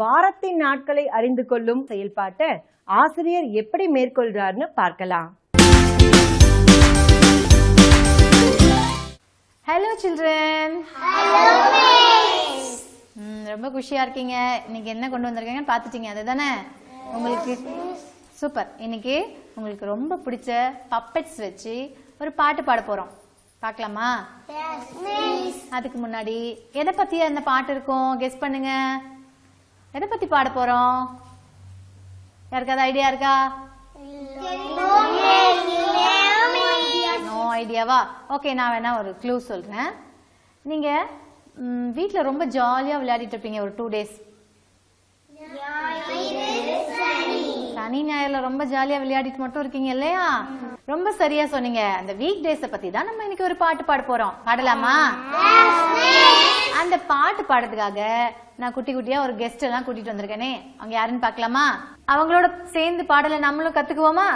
வாரத்தின் நாட்களை அறிந்து கொள்ளும் செயல்பாட்டை ஆசிரியர் எப்படி மேற்கொள்றாருன்னு பார்க்கலாம். ஹலோ சில்ட்ரன் ரொம்ப குஷியா இருக்கீங்க. இன்னைக்கு என்ன கொண்டு வந்திருக்கீங்கன்னு பார்த்துட்டீங்க அதுதானே? உங்களுக்கு சூப்பர். இன்னைக்கு உங்களுக்கு ரொம்ப பிடிச்ச பப்பெட்ஸ் வச்சு ஒரு பாட்டு பாட போறோம். பார்க்கலாமா? அதுக்கு முன்னாடி எதை பத்தி அந்த பாட்டு இருக்கும்? கெஸ் பண்ணுங்க. எதை பத்தி பாட போறோம்? யாருக்காவது ஐடியா இருக்கா? நோ ஐடியாவா ஓகே நான் வேணா ஒரு க்ளூ சொல்றேன். நீங்க வீட்டில் ரொம்ப ஜாலியா விளையாடிட்டு இருப்பீங்க ஒரு டூ டேஸ் சனி ஞாயிறுல ரொம்ப ஜாலியா விளையாடிட்டு மட்டும் இருக்கீங்க இல்லையா? ரொம்ப சரியா சொன்னீங்க. அந்த வீக் டேஸ பத்தி தான் நம்ம இன்னைக்கு ஒரு பாட்டு பாட போறோம். பாடலாமா? பாட்டு பாடுறதுக்காக நான் குட்டி குட்டியா ஒரு கெஸ்ட் எல்லாம் கூட்டிட்டு வந்திருக்கேனே. அவங்க யாருன்னு பார்க்கலாமா? அவங்களோட சேர்ந்து பாடலை நம்மளும் கத்துக்குவோமா?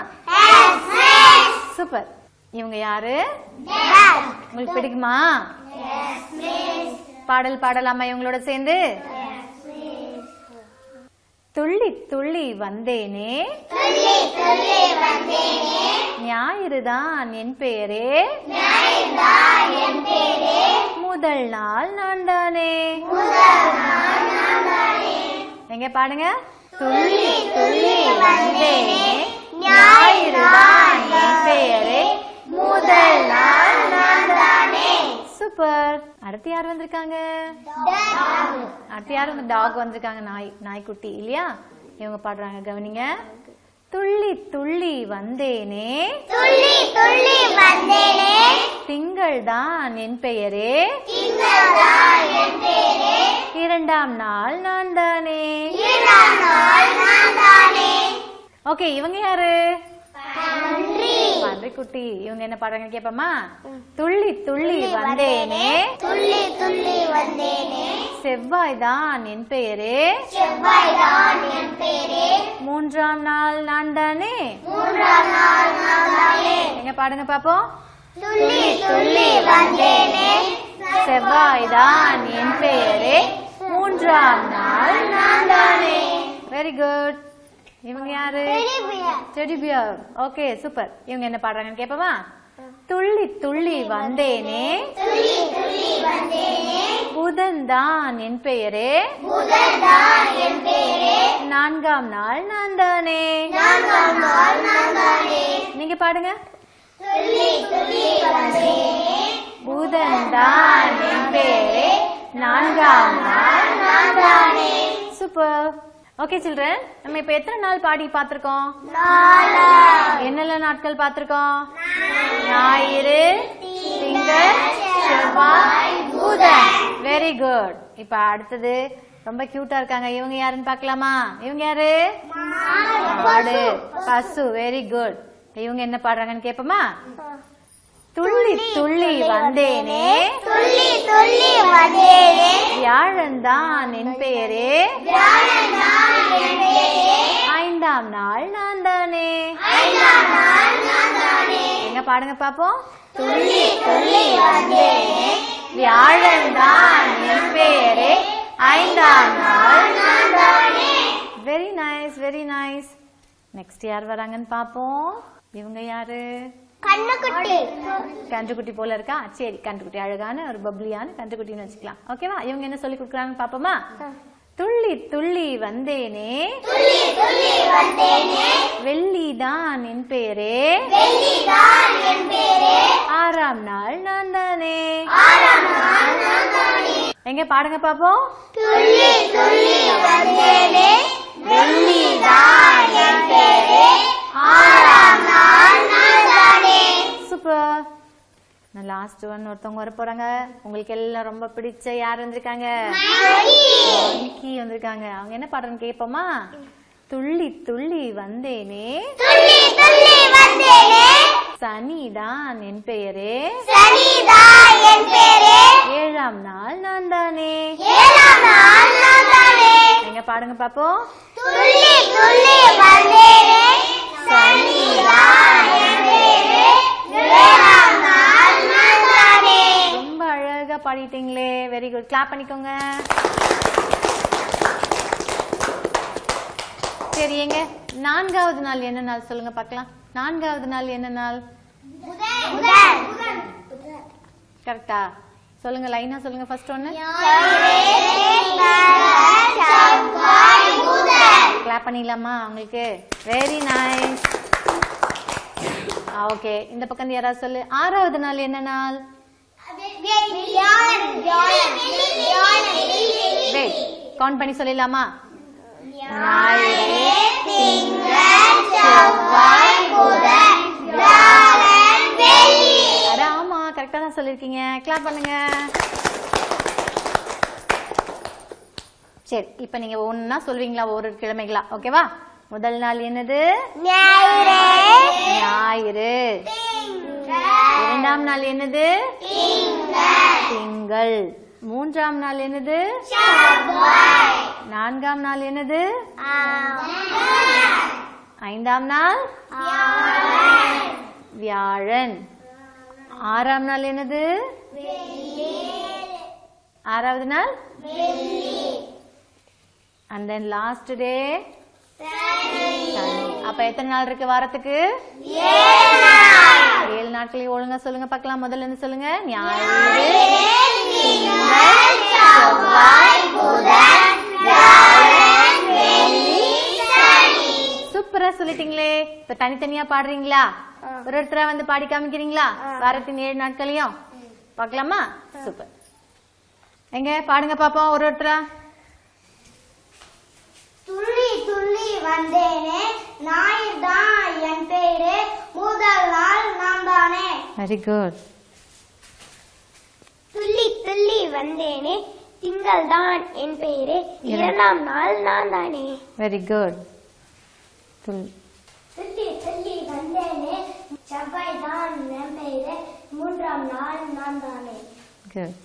சூப்பர் இவங்க யாரு? உங்களுக்கு பிடிக்குமா? பாடல் பாடலாமா இவங்களோட சேர்ந்து? துள்ளி துள்ளி வந்தேனே. ஞாயிறுதான் என் பெயரே முதல் நாள் நான் தானே எங்க பாடுங்க? துள்ளி துள்ளி வந்தேனே ஞாயிறுதான் என் பெயரே முதல் நாள் நான் தானே சூப்பர். அடுத்து யார் வந்திருக்காங்க? அடுத்து யார் வந்து டாக் வந்திருக்காங்க? நாய் நாய்க்குட்டி இல்லையா? இவங்க பாடுறாங்க. கவனிங்க. துள்ளி துள்ளி வந்தேனே. துள்ளி துள்ளி வந்தேனே. திங்கள் தான் என் பெயரே. இரண்டாம் நாள் நான் தானே ஓகே இவங்க யாரு? பன்றி குட்டி இவங்க என்ன பாடுறாங்க கேப்பமா? துள்ளி துள்ளி வந்தேனே. துள்ளி துள்ளி வந்தேனே. செவ்வாய் தான் என் பெயரே. செவ்வாய்தான் என் பேரே மூன்றாம் நாள் நான் தானே. மூன்றாம் நாள் நான் தானே. எங்க பாடுங்க பாப்போம்? துள்ளி துள்ளி வந்தேனே. செவ்வாய் தான் என் பெயரே. மூன்றாம் நாள் நான் தானே. வெரி குட் இவங்க யாரு? Teddy bear okay super. இவங்க என்ன பாடுறாங்கன்னு கேப்பமா? துள்ளி துள்ளி வந்தேனே. துள்ளி துள்ளி வந்தேனே. புதன் தான் என் பெயரே. நான்காம் நாள் நான் தானே. நீங்க பாடுங்க. துள்ளி துள்ளி வந்தேனே. புதன் தான் என் பெயரே. நான்காம் நாள் நான் தானே. சூப்பர். ஓகே சில்ட்ரன் நம்ம இப்ப எத்தனை நாள் பாடி பார்த்திருக்கோம்? என்னெல்லாம் நாட்கள் பார்த்திருக்கோம்? ஞாயிறு திங்கள் செவ்வாய் புதன். வெரி குட் இப்ப அடுத்தது ரொம்ப கியூட்டா இருக்காங்க. இவங்க யாருன்னு பார்க்கலாமா? இவங்க யாரு? மாடு பசு. வெரி குட் இவங்க என்ன பாடுறாங்கன்னு கேப்போமா? துள்ளி துள்ளி வந்தேனே. துள்ளி துள்ளி வந்தேனே. என் பெயரே. வியாழன்தான் என் பேரே ஐந்தாம் நாள் நான் தானே. எங்க பாடுங்க பாப்போம்? துள்ளி துள்ளி வந்தேனே. வியாழன் தான் என் பெயரே. ஐந்தாம் நாள் நான் தானே. Very nice very nice next யார் வராங்கன்னு பாப்போம்? இவங்க யாரு? கன்றுக்குட்டி போல இருக்கா? சரி கன்றுக்குட்டி. அழகான ஒரு பப்ளியான கன்றுக்குட்டின்னு வச்சுக்கலாம். ஓகேவா இவங்க என்ன சொல்லி கொடுக்குறாங்கன்னு பாப்போமா? துள்ளி துள்ளி வந்தேனே. வெள்ளிதான் என் பேரே. ஆறாம் நாள் நான் தானே. எங்க பாடுங்க பாப்போம். லாஸ்ட் ஒன் ஒருத்தவங்க வர போறாங்க. உங்களுக்கு எல்லாம் ரொம்ப பிடிச்ச யார் வந்திருக்காங்க? மங்கி வந்திருக்காங்க. அவங்க என்ன பாடுறன்னு கேட்போமா? துள்ளி துள்ளி வந்தேனே. துள்ளி துள்ளி வந்தேனே சனிதான் என் பெயரே. என் ஏழாம் நாள் நான் தானே ஏழாம் நாள் நான் தானே எங்க பாடுங்க பாப்போம். துள்ளி துள்ளி வந்தேனே. சனிதான் என் பேரே ஏழாம் நாள் நான் தானே ரொம்ப அழகா பாடிட்டீங்களே வெரி குட் கிளாப் பண்ணிக்கோங்க. சரி எங்க நான்காவது நாள் என்ன நாள் சொல்லுங்க பார்க்கலாம். நான்காவது நாள் என்ன நாள்? கரெக்டா சொல்லுங்க லைனா சொல்லுங்க ஃபர்ஸ்ட் ஒன்னு கிளாப் பண்ணிடலாமா உங்களுக்கு? வெரி நைஸ் ஓகே இந்த பக்கம் யாராவது சொல்லு. ஆறாவது நாள் என்ன நாள்? வெயிட் கவுண்ட் பண்ணி சொல்லிடலாமா? ஆமா கரெக்டா தான் சொல்லிருக்கீங்க கிளாப் பண்ணுங்க. சரி இப்போ நீங்க ஒண்ணா சொல்வீங்களா ஒரு கிழமைகளா? ஓகேவா? முதல் நாள் என்னது? ஞாயிறு. ஞாயிறு. இரண்டாம் நாள் என்னது? திங்கள் மூன்றாம் நாள் என்னது? நான்காம் நாள் என்னது? ஐந்தாம் நாள்? வியாழன். ஆறாம் நாள் என்னது? ஆறாவது நாள்? அண்ட் தென் லாஸ்ட் டே அப்ப எத்தனை நாள் இருக்கு வாரத்துக்கு? ஏழு நாட்களையும் ஒழுங்கா சொல்லுங்க பார்க்கலாம். முதல்ல இருந்து சொல்லுங்க. சூப்பரா சொல்லிட்டீங்களே. இப்ப தனித்தனியா பாடுறீங்களா? ஒரு ஒருத்தரா வந்து பாடி காமிக்கிறீங்களா? வாரத்தின் ஏழு நாட்களையும்? பாக்கலாமா சூப்பர். எங்க? பாடுங்க பாப்போம் ஒரு ஒருத்தரா? துள்ளி துள்ளி வந்தேனே. ஞாயிறு தான் என் பேரு முதல் நாள் நான் தானே வெரி குட் துள்ளி துள்ளி வந்தேனே. திங்கள் தான் என் பேரு இரண்டாம் நாள் நான் தானே. வெரி குட் துள் துள்ளி துள்ளி வந்தேனே. செவ்வாய் தான் என் பேரு மூன்றாம் நாள் நான் தானே. குட்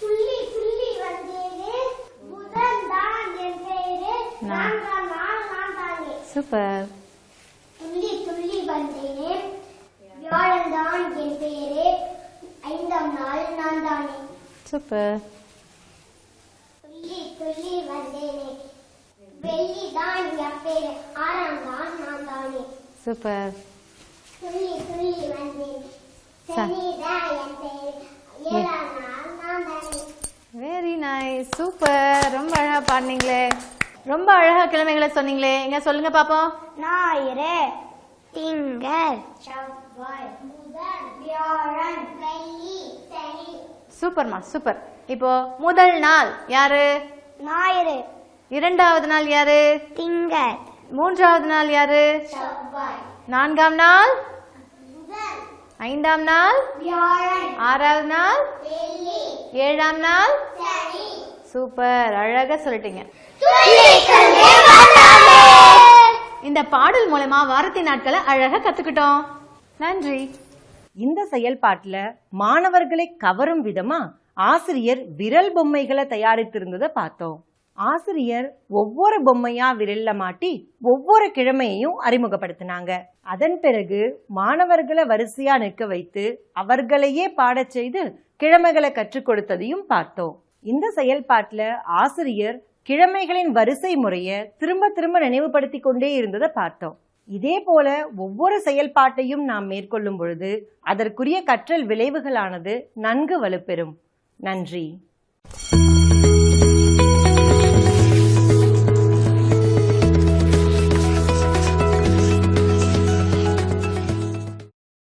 துள்ளி துள்ளி வந்தேனே. புதன் தான் என் நான். நான்காம் நாள் நான் தானே. சூப்பர் துள்ளி துள்ளி வந்தேனே. பெயரே ஐந்தாம் நாள் நான் தானே. சூப்பர். துள்ளி துள்ளி வந்தேனே. வெள்ளி தான் என் பேரு ஆறாம் நாள் நான் தானே. சூப்பர். துள்ளி துள்ளி வந்தேனே. ச- சனி தான் என் பேரு ஏழாம் நாள் நான் தானே. Very nice super. ரொம்ப அழகா பாடுனீங்களே. ரொம்ப அழகா கிழமைகளை சொன்னீங்களே. எங்க சொல்லுங்க பாப்போம். ஞாயிறு திங்கள் செவ்வாய் புதன் வியாழன் வெள்ளி சனி சூப்பர்மா சூப்பர் இப்போ முதல் நாள் யாரு? ஞாயிறு. இரண்டாவது நாள் யாரு? திங்கள். மூன்றாவது நாள் யாரு? நான்காம் நாள்? ஐந்தாம் நாள்? ஆறாவது நாள்? ஏழாம் நாள்? சூப்பர். அழகா சொல்லிட்டீங்க. இந்த பாடல் மூலமா வாரத்தின் நாட்களை அழகா கத்துக்கிட்டோம். நன்றி. இந்த செயல்பாட்டில் மாணவர்களை கவரும் விதமா ஆசிரியர் விரல் பொம்மைகளை தயாரித்திருந்ததை பார்த்தோம். ஆசிரியர் ஒவ்வொரு பொம்மையா விரல்ல மாட்டி ஒவ்வொரு கிழமையையும் அறிமுகப்படுத்தினாங்க. அதன் பிறகு மாணவர்களை வரிசையா நிற்க வைத்து அவர்களையே பாடச் செய்து கிழமைகளை கற்றுக் கொடுத்ததையும் பார்த்தோம். இந்த செயல்பாட்டில் ஆசிரியர் கிழமைகளின் வரிசை முறைய திரும்ப திரும்ப நினைவுபடுத்தி கொண்டே இருந்ததை பார்த்தோம். இதே போல ஒவ்வொரு செயல்பாட்டையும் நாம் மேற்கொள்ளும் பொழுது அதற்குரிய கற்றல் விளைவுகளானது நன்கு வலுப்பெறும். நன்றி.